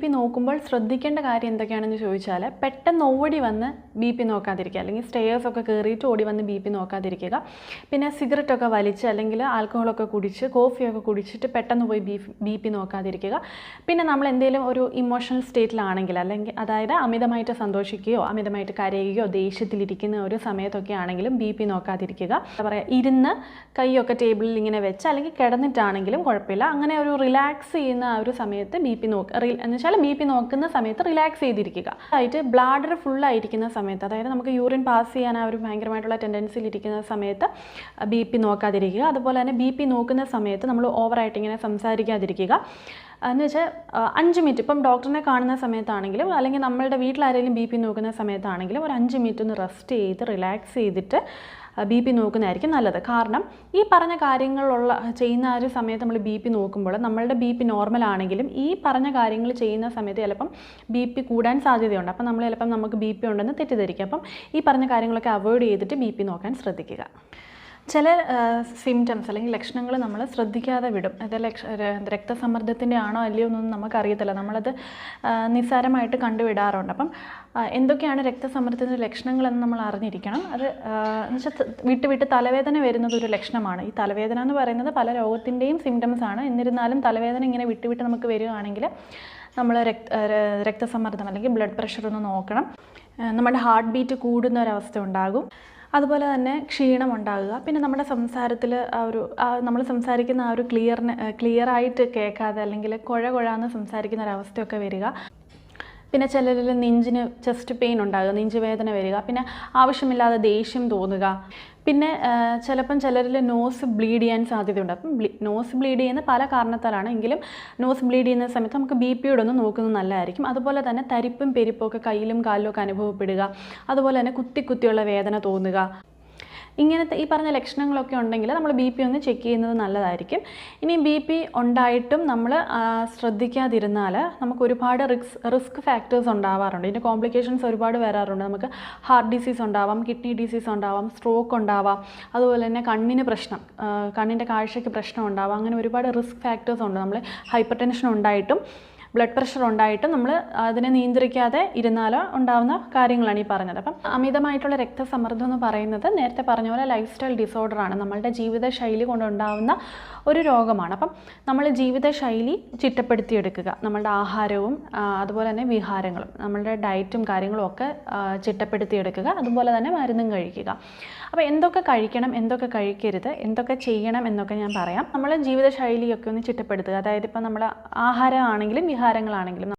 B നോക്കുമ്പോൾ ശ്രദ്ധിക്കേണ്ട കാര്യം എന്തൊക്കെയാണെന്ന് ചോദിച്ചാൽ പെട്ടെന്ന് ഓടി വന്ന് ബി പി നോക്കാതിരിക്കുക. അല്ലെങ്കിൽ സ്റ്റെയേഴ്സ് ഒക്കെ കയറിയിട്ട് ഓടി വന്ന് ബി പി നോക്കാതിരിക്കുക. പിന്നെ സിഗരറ്റൊക്കെ വലിച്ച് അല്ലെങ്കിൽ ആൽക്കഹോളൊക്കെ കുടിച്ച് കോഫിയൊക്കെ കുടിച്ചിട്ട് പെട്ടെന്ന് പോയി ബി ബി പി നോക്കാതിരിക്കുക. പിന്നെ നമ്മൾ എന്തെങ്കിലും ഒരു ഇമോഷണൽ സ്റ്റേറ്റിലാണെങ്കിൽ അല്ലെങ്കിൽ അതായത് അമിതമായിട്ട് സന്തോഷിക്കുകയോ അമിതമായിട്ട് കരയുകയോ ദേഷ്യത്തിലിരിക്കുന്ന ഒരു സമയത്തൊക്കെ ആണെങ്കിലും ബി പി നോക്കാതിരിക്കുക. എന്താ പറയുക ഇരുന്ന് കൈയൊക്കെ ടേബിളിൽ ഇങ്ങനെ വെച്ച് അല്ലെങ്കിൽ കിടന്നിട്ടാണെങ്കിലും കുഴപ്പമില്ല. അങ്ങനെ ഒരു റിലാക്സ് ചെയ്യുന്ന ആ ഒരു സമയത്ത് ബി പി നോക്ക് എന്ന് വെച്ചാൽ ബി പി നോക്കുന്ന സമയത്ത് റിലാക്സ് ചെയ്തിരിക്കുക. ആയിട്ട് ബ്ലാഡർ ഫുൾ ആയിരിക്കുന്ന സമയത്ത് അതായത് നമുക്ക് യൂറിൻ പാസ് ചെയ്യാൻ ആ ഒരു ഭയങ്കരമായിട്ടുള്ള ടെൻഡൻസിയിൽ ഇരിക്കുന്ന സമയത്ത് ബി പി നോക്കാതിരിക്കുക. അതുപോലെ തന്നെ ബി പി നോക്കുന്ന സമയത്ത് നമ്മൾ ഓവറായിട്ട് ഇങ്ങനെ സംസാരിക്കാതിരിക്കുക. എന്ന് വെച്ചാൽ അഞ്ച് മിനിറ്റ് ഇപ്പം ഡോക്ടറിനെ കാണുന്ന സമയത്താണെങ്കിലും അല്ലെങ്കിൽ നമ്മളുടെ വീട്ടിലാരെങ്കിലും ബി പി നോക്കുന്ന സമയത്താണെങ്കിലും ഒരു അഞ്ച് മിനിറ്റ് ഒന്ന് റെസ്റ്റ് ചെയ്ത് റിലാക്സ് ചെയ്തിട്ട് ബി പി നോക്കുന്നതായിരിക്കും നല്ലത്. കാരണം ഈ പറഞ്ഞ കാര്യങ്ങളുള്ള ചെയ്യുന്ന ആ ഒരു സമയത്ത് നമ്മൾ ബി പി നോക്കുമ്പോൾ നമ്മളുടെ ബി പി നോർമൽ ആണെങ്കിലും ഈ പറഞ്ഞ കാര്യങ്ങൾ ചെയ്യുന്ന സമയത്ത് ചിലപ്പം ബി പി കൂടാൻ സാധ്യതയുണ്ട്. അപ്പം നമ്മൾ ചിലപ്പം നമുക്ക് ബി പി ഉണ്ടെന്ന് തെറ്റിദ്ധരിക്കും. അപ്പം ഈ പറഞ്ഞ കാര്യങ്ങളൊക്കെ അവോയ്ഡ് ചെയ്തിട്ട് ബി പി നോക്കാൻ ശ്രദ്ധിക്കുക. ചില സിംറ്റംസ് അല്ലെങ്കിൽ ലക്ഷണങ്ങൾ നമ്മൾ ശ്രദ്ധിക്കാതെ വിടും. അത് ലക്ഷ രക്തസമ്മർദ്ദത്തിന്റെ ആണോ അല്ലയോ എന്നൊന്നും നമുക്കറിയത്തില്ല. നമ്മളത് നിസ്സാരമായിട്ട് കണ്ടുവിടാറുണ്ട്. അപ്പം എന്തൊക്കെയാണ് രക്തസമ്മർദ്ദത്തിന്റെ ലക്ഷണങ്ങളെന്ന് നമ്മൾ അറിഞ്ഞിരിക്കണം. അത് എന്നുവെച്ചാൽ വിട്ട് വിട്ട് തലവേദന വരുന്നത് ഒരു ലക്ഷണമാണ്. ഈ തലവേദന എന്ന് പറയുന്നത് പല രോഗത്തിന്റെയും സിംറ്റംസ് ആണ്. എന്നിരുന്നാലും തലവേദന ഇങ്ങനെ വിട്ട് വിട്ട് നമുക്ക് വരികയാണെങ്കിൽ നമ്മൾ രക്ത രക്തസമ്മർദ്ദം അല്ലെങ്കിൽ ബ്ലഡ് പ്രഷർ ഒന്ന് നോക്കണം. നമ്മുടെ ഹാർട്ട് ബീറ്റ് കൂടുന്ന ഒരവസ്ഥ ഉണ്ടാകും. അതുപോലെ തന്നെ ക്ഷീണം ഉണ്ടാകുക പിന്നെ നമ്മുടെ സംസാരത്തിൽ ആ ഒരു നമ്മൾ സംസാരിക്കുന്ന ആ ഒരു ക്ലിയറിന് ക്ലിയറായിട്ട് കേൾക്കാതെ അല്ലെങ്കിൽ കുഴ കുഴാന്ന് സംസാരിക്കുന്ന ഒരവസ്ഥയൊക്കെ വരിക. പിന്നെ ചിലരിൽ നെഞ്ചിന് ചെസ്റ്റ് പെയിൻ ഉണ്ടാകുക നെഞ്ചുവേദന വരിക പിന്നെ ആവശ്യമില്ലാതെ ദേഷ്യം തോന്നുക. പിന്നെ ചിലപ്പം ചിലരിൽ നോസ് ബ്ലീഡ് ചെയ്യാൻ സാധ്യതയുണ്ട്. അപ്പം നോസ് ബ്ലീഡ് ചെയ്യുന്ന പല കാരണത്താലാണ് എങ്കിലും നോസ് ബ്ലീഡ് ചെയ്യുന്ന സമയത്ത് നമുക്ക് ബി പിയോട് ഒന്ന് നോക്കുന്നത് നല്ലതായിരിക്കും. അതുപോലെ തന്നെ തരിപ്പും പെരിപ്പും ഒക്കെ കയ്യിലും കാലിലും ഒക്കെ അനുഭവപ്പെടുക. അതുപോലെ തന്നെ കുത്തി കുത്തിയുള്ള വേദന തോന്നുക. ഇങ്ങനത്തെ ഈ പറഞ്ഞ ലക്ഷണങ്ങളൊക്കെ ഉണ്ടെങ്കിൽ നമ്മൾ ബി പി ഒന്ന് ചെക്ക് ചെയ്യുന്നത് നല്ലതായിരിക്കും. ഇനി ബി പി ഉണ്ടായിട്ടും നമ്മൾ ശ്രദ്ധിക്കാതിരുന്നാൽ നമുക്ക് ഒരുപാട് റിസ്ക് റിസ്ക് ഫാക്ടേഴ്സ് ഉണ്ടാവാറുണ്ട്. ഇതിന്റെ കോംപ്ലിക്കേഷൻസ് ഒരുപാട് വരാറുണ്ട്. നമുക്ക് ഹാർട്ട് ഡിസീസ് ഉണ്ടാവാം കിഡ്നി ഡിസീസ് ഉണ്ടാവാം സ്ട്രോക്ക് ഉണ്ടാവാം അതുപോലെ തന്നെ കണ്ണിന് പ്രശ്നം കണ്ണിന്റെ കാഴ്ചയ്ക്ക് പ്രശ്നം ഉണ്ടാവാം. അങ്ങനെ ഒരുപാട് റിസ്ക് ഫാക്ടേഴ്സ് ഉണ്ട്. നമ്മൾ ഹൈപ്പർ ടെൻഷൻ ഉണ്ടായിട്ടും ബ്ലഡ് പ്രഷർ ഉണ്ടായിട്ട് നമ്മൾ അതിനെ നിയന്ത്രിക്കാതെ ഇരുന്നാലോ ഉണ്ടാവുന്ന കാര്യങ്ങളാണ് ഈ പറഞ്ഞത്. അപ്പം അമിതമായിട്ടുള്ള രക്തസമ്മർദ്ദം എന്ന് പറയുന്നത് നേരത്തെ പറഞ്ഞ പോലെ ലൈഫ് സ്റ്റൈൽ ഡിസോർഡറാണ് നമ്മളുടെ ജീവിതശൈലി കൊണ്ടുണ്ടാവുന്ന ഒരു രോഗമാണ്. അപ്പം നമ്മൾ ജീവിതശൈലി ചിട്ടപ്പെടുത്തിയെടുക്കുക. നമ്മളുടെ ആഹാരവും അതുപോലെ തന്നെ വിഹാരങ്ങളും നമ്മളുടെ ഡയറ്റും കാര്യങ്ങളും ഒക്കെ ചിട്ടപ്പെടുത്തിയെടുക്കുക. അതുപോലെ തന്നെ മരുന്നും കഴിക്കുക. അപ്പോൾ എന്തൊക്കെ കഴിക്കണം എന്തൊക്കെ കഴിക്കരുത് എന്തൊക്കെ ചെയ്യണം എന്നൊക്കെ ഞാൻ പറയാം. നമ്മൾ ജീവിതശൈലിയൊക്കെ ഒന്ന് ചിട്ടപ്പെടുത്തുക. അതായത് ഇപ്പം നമ്മൾ ആഹാരമാണെങ്കിലും വിഹാരങ്ങളാണെങ്കിലും